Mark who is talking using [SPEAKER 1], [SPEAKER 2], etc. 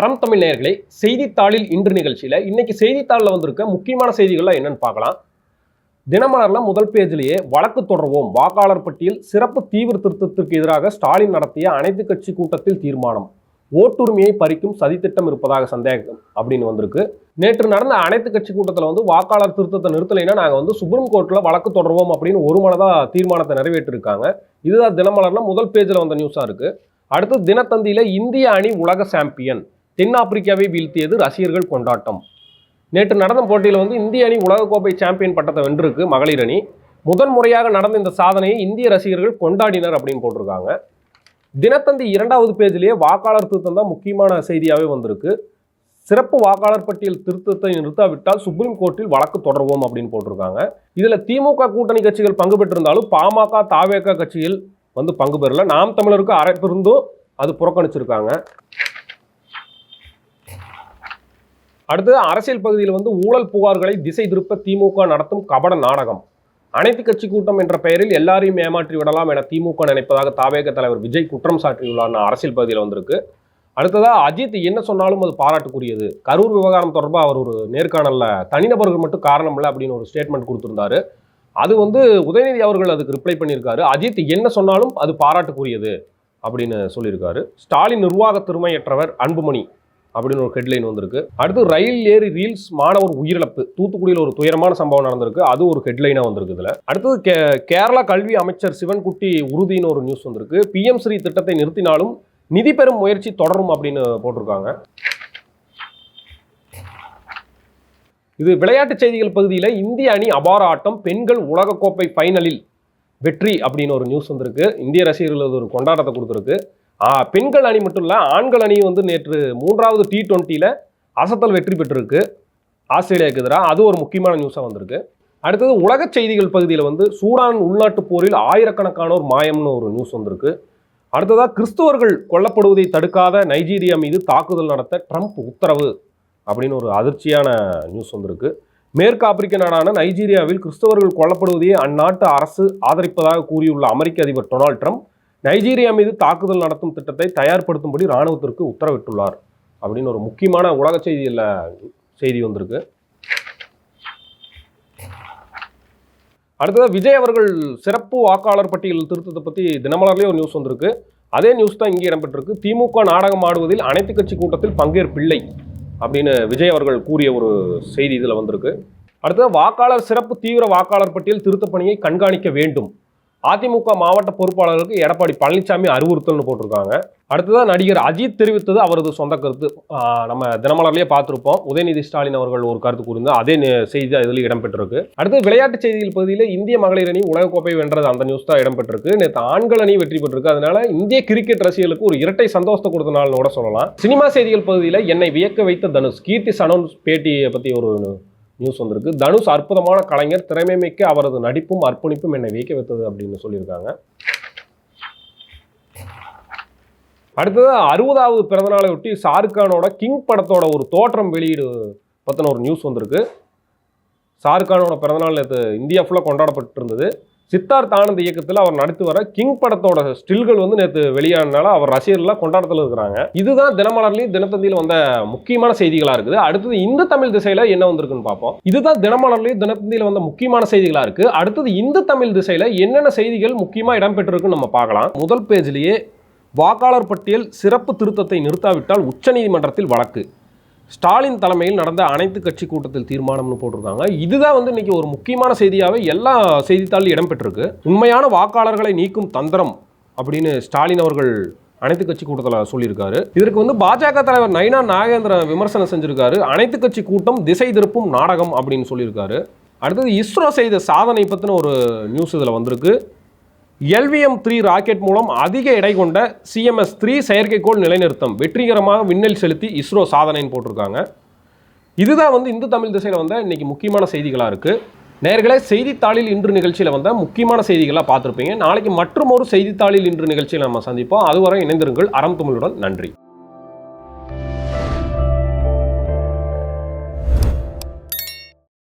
[SPEAKER 1] அறம் தமிழ் நேயர்களே செய்தித்தாளில் இன்று நிகழ்ச்சியில் இன்னைக்கு செய்தித்தாளில் வந்திருக்க முக்கியமான செய்திகள்லாம் என்னன்னு பார்க்கலாம். தினமலர்ல முதல் பேஜிலேயே வழக்கு தொடர்வோம். வாக்காளர் பட்டியல் சிறப்பு தீவிர திருத்தத்திற்கு எதிராக ஸ்டாலின் நடத்திய அனைத்து கட்சி கூட்டத்தில் தீர்மானம். ஓட்டுரிமையை பறிக்கும் சதித்திட்டம் இருப்பதாக சந்தேகம் அப்படின்னு வந்திருக்கு. நேற்று நடந்த அனைத்து கட்சி கூட்டத்தில் வந்து வாக்காளர் திருத்தத்தை நிறுத்தலைன்னா நாங்கள் வந்து சுப்ரீம் கோர்ட்டில் வழக்கு தொடர்வோம் அப்படின்னு ஒரு மனதாக தீர்மானத்தை நிறைவேற்றிருக்காங்க. இதுதான் தினமலர்னா முதல் பேஜில் வந்த நியூஸாக இருக்குது அடுத்து தினத்தந்தியில் இந்திய அணி உலக சாம்பியன் தென்னாப்பிரிக்காவை வீழ்த்தியது ரசிகர்கள் கொண்டாட்டம். நேற்று நடந்த போட்டியில் வந்து இந்திய அணி உலகக்கோப்பை சாம்பியன் பட்டத்தை வென்றிருக்கு மகளிர் அணி. முதன் முறையாக நடந்த இந்த சாதனையை இந்திய ரசிகர்கள் கொண்டாடினர் அப்படின்னு போட்டிருக்காங்க. தினத்தந்தி இரண்டாவது பேஜிலேயே வாக்காளர் திருத்தம் தான் முக்கியமான செய்தியாகவே வந்திருக்கு. சிறப்பு வாக்காளர் பட்டியல் திருத்தத்தை நிறுத்தாவிட்டால் சுப்ரீம் கோர்ட்டில் வழக்கு தொடர்வோம் அப்படின்னு போட்டிருக்காங்க. இதில் திமுக கூட்டணி கட்சிகள் பங்கு பெற்றிருந்தாலும் பாமக தாவேக கட்சிகள் வந்து பங்கு பெறல. நாம் தமிழருக்கு அரைப்பிருந்தும் அது புறக்கணிச்சிருக்காங்க. அடுத்து அரசியல் பகுதியில் வந்து ஊழல் புகார்களை திசை திருப்ப திமுக நடத்தும் கபட நாடகம். அனைத்து கட்சி கூட்டம் என்ற பெயரில் எல்லாரையும் ஏமாற்றி விடலாம் என திமுக நினைப்பதாக தாவேக தலைவர் விஜய் குற்றம் சாட்டியுள்ளார் அரசியல் பகுதியில் வந்திருக்கு. அடுத்ததாக அஜித் என்ன சொன்னாலும் அது பாராட்டுக்குரியது. கரூர் விவகாரம் தொடர்பாக அவர் ஒரு நேர்காணலில் தனிநபர்கள் மட்டும் காரணம் இல்லை அப்படின்னு ஒரு ஸ்டேட்மெண்ட் கொடுத்துருந்தாரு. அது வந்து உதயநிதி அவர்கள் அதுக்கு ரிப்ளை பண்ணியிருக்காரு. அஜித் என்ன சொன்னாலும் அது பாராட்டுக்குரியது அப்படின்னு சொல்லியிருக்காரு. ஸ்டாலின் நிர்வாக திறமையற்றவர் அன்புமணி. அப்படின்னு ஒரு ஹெட்லைன் வந்திருக்கு. அடுத்து ரயில் ஏறி ரீல்ஸ் மாணவர் உயிரிழப்பு. தூத்துக்குடியில் ஒரு துயரமான சம்பவம் நடந்திருக்கு. அது ஒரு ஹெட்லைனாக வந்திருக்கு இதில். அடுத்தது கே கேரளா கல்வி அமைச்சர் சிவன்குட்டி உறுதின்னு ஒரு நியூஸ் வந்திருக்கு. பிஎம் ஸ்ரீ திட்டத்தை நிறுத்தினாலும் நிதி பெறும் முயற்சி தொடரும் அப்படின்னு போட்டிருக்காங்க. இது விளையாட்டுச் செய்திகள் பகுதியில் இந்திய அணி அபார ஆட்டம் பெண்கள் உலகக்கோப்பை ஃபைனலில் வெற்றி அப்படின்னு ஒரு நியூஸ் வந்திருக்கு. இந்திய ரசிகர்கள் ஒரு கொண்டாட்டத்தை கொடுத்துருக்கு. பெண்கள் அணி மட்டும் இல்லை ஆண்கள் அணி வந்து நேற்று மூன்றாவது டி டுவெண்ட்டியில் அசத்தல் வெற்றி பெற்றிருக்கு. ஆஸ்திரேலியாவுக்கு எதிராக அது ஒரு முக்கியமான நியூஸாக வந்திருக்கு. அடுத்தது உலகச் செய்திகள் பகுதியில் வந்து சூடான் உள்நாட்டுப் போரில் ஆயிரக்கணக்கானோர் மாயம்னு ஒரு நியூஸ் வந்திருக்கு. அடுத்ததாக கிறிஸ்துவர்கள் கொல்லப்படுவதை தடுக்காத நைஜீரியா மீது தாக்குதல் நடத்த ட்ரம்ப் உத்தரவு அப்படின்னு ஒரு அதிர்ச்சியான நியூஸ் வந்திருக்கு. மேற்கு ஆப்பிரிக்க நாடான நைஜீரியாவில் கிறிஸ்தவர்கள் கொல்லப்படுவதையே அந்நாட்டு அரசு ஆதரிப்பதாக கூறியுள்ள அமெரிக்க அதிபர் டொனால்ட் ட்ரம்ப் நைஜீரியா மீது தாக்குதல் நடத்தும் திட்டத்தை தயார்படுத்தும்படி இராணுவத்திற்கு உத்தரவிட்டுள்ளார். அப்படின்னு ஒரு முக்கியமான உலக செய்தியில் செய்தி வந்திருக்கு. அடுத்தது விஜய் அவர்கள் சிறப்பு வாக்காளர் பட்டியல் திருத்தத்தை பற்றி தினமலர்லேயே ஒரு நியூஸ் வந்திருக்கு. அதே நியூஸ் தான் இங்கே இடம்பெற்றிருக்கு. திமுக நாடகம் ஆடுவதில் அனைத்து கட்சி கூட்டத்தில் பங்கேற்பில்லை அப்படின்னு விஜய் அவர்கள் கூறிய ஒரு செய்தி இதில் வந்திருக்கு. அடுத்தது வாக்காளர் சிறப்பு தீவிர வாக்காளர் பட்டியல் திருத்தப்பணியை கண்காணிக்க வேண்டும். அதிமுக மாவட்ட பொறுப்பாளர்களுக்கு எடப்பாடி பழனிசாமி அறிவுறுத்தல்னு போட்டிருக்காங்க. அடுத்ததான் நடிகர் அஜித் தெரிவித்தது அவரது சொந்த கருத்து. நம்ம தினமலர்லேயே பார்த்துருப்போம். உதயநிதி ஸ்டாலின் அவர்கள் ஒரு கருத்து கூறியிருந்தார். அதே செய்தி தான் இதில் இடம்பெற்றிருக்கு. அடுத்து விளையாட்டு செய்திகள் பகுதியில் இந்திய மகளிர் அணி உலகக்கோப்பை வென்றது. அந்த நியூஸ் தான் இடம்பெற்றிருக்கு. நேற்று ஆண்கள் அணி வெற்றி பெற்றிருக்கு. அதனால இந்திய கிரிக்கெட் ரசிகர்களுக்கு ஒரு இரட்டை சந்தோஷத்தை கொடுத்த நாள்னு கூட சொல்லலாம். சினிமா செய்திகள் பகுதியில் என்னை வியக்க வைத்த தனுஷ் கீர்த்தி சனோன் பேட்டியை பற்றி ஒரு நியூஸ் வந்திருக்கு. தனுஷ் அற்புதமான கலைஞர் திறமை மிக்க அவரது நடிப்பும் அர்ப்பணிப்பும் என்னை வியக்க வைத்தது அப்படின்னு சொல்லியிருக்காங்க. அடுத்தது அறுபதாவது பிறந்தநாளை ஒட்டி ஷாருக்கானோட கிங் படத்தோட ஒரு தோற்றம் வெளியீடு பற்றின ஒரு நியூஸ் வந்திருக்கு. ஷாருக்கானோட பிறந்தநாள் நேற்று இந்தியா ஃபுல்லாக கொண்டாடப்பட்டு இருந்தது சித்தார்த் ஆனந்த் இயக்கத்தில் அவர் நடித்து வர கிங் படத்தோட ஸ்டில்கள் வந்து நேற்று வெளியானனால அவர் ரசிகர்கள்லாம் கொண்டாடத்தில் இருக்கிறாங்க. இதுதான் தினமலர்லையும் தினத்தந்தியில் வந்த முக்கியமான செய்திகளாக இருக்குது. அடுத்தது இந்த தமிழ் திசையில் என்ன வந்திருக்குன்னு பார்ப்போம். இதுதான் தினமலர்லையும் தினத்தந்தியில் வந்த முக்கியமான செய்திகளாக இருக்கு. அடுத்தது இந்த தமிழ் திசையில் என்னென்ன செய்திகள் முக்கியமாக இடம்பெற்றிருக்குன்னு நம்ம பார்க்கலாம். முதல் பேஜ்லேயே வாக்காளர் பட்டியல் சிறப்பு திருத்தத்தை நிறுத்தாவிட்டால் உச்சநீதிமன்றத்தில் வழக்கு. ஸ்டாலின் தலைமையில் நடந்த அனைத்து கட்சி கூட்டத்தில் தீர்மானம்னு போட்டிருக்காங்க. இதுதான் வந்து இன்னைக்கு ஒரு முக்கியமான செய்தியாகவே எல்லா செய்தித்தாளில் இடம்பெற்றிருக்கு. உண்மையான வாக்காளர்களை நீக்கும் தந்திரம் அப்படின்னு ஸ்டாலின் அவர்கள் அனைத்து கட்சி கூட்டத்தில் சொல்லியிருக்காரு. இதற்கு வந்து பாஜக தலைவர் நைனா நாகேந்திரன் விமர்சனம் செஞ்சிருக்காரு. அனைத்து கட்சி கூட்டம் திசை திருப்பும் நாடகம் அப்படின்னு சொல்லியிருக்காரு. அடுத்தது இஸ்ரோ செய்த சாதனை பற்றின ஒரு நியூஸ் இதில் வந்திருக்கு. எல்விஎம் த்ரீ ராக்கெட் மூலம் அதிக எடை கொண்ட சிஎம்எஸ் த்ரீ செயற்கைக்கோள் நிலைநிறுத்தம். வெற்றிகரமாக விண்ணில் செலுத்தி இஸ்ரோ சாதனைன்னு போட்டிருக்காங்க. இதுதான் வந்து இந்து தமிழ் திசையில் வந்த இன்றைக்கி முக்கியமான செய்திகளாக இருக்குது நேர்களே செய்தித்தாளில் இன்று நிகழ்ச்சியில் வந்த முக்கியமான செய்திகளாக பார்த்துருப்பீங்க. நாளைக்கு மற்றும் ஒரு செய்தித்தாளில் இன்று நிகழ்ச்சியில் நம்ம சந்திப்போம். அதுவரை இணைந்திருங்கள். அறம் தமிழுடன் நன்றி.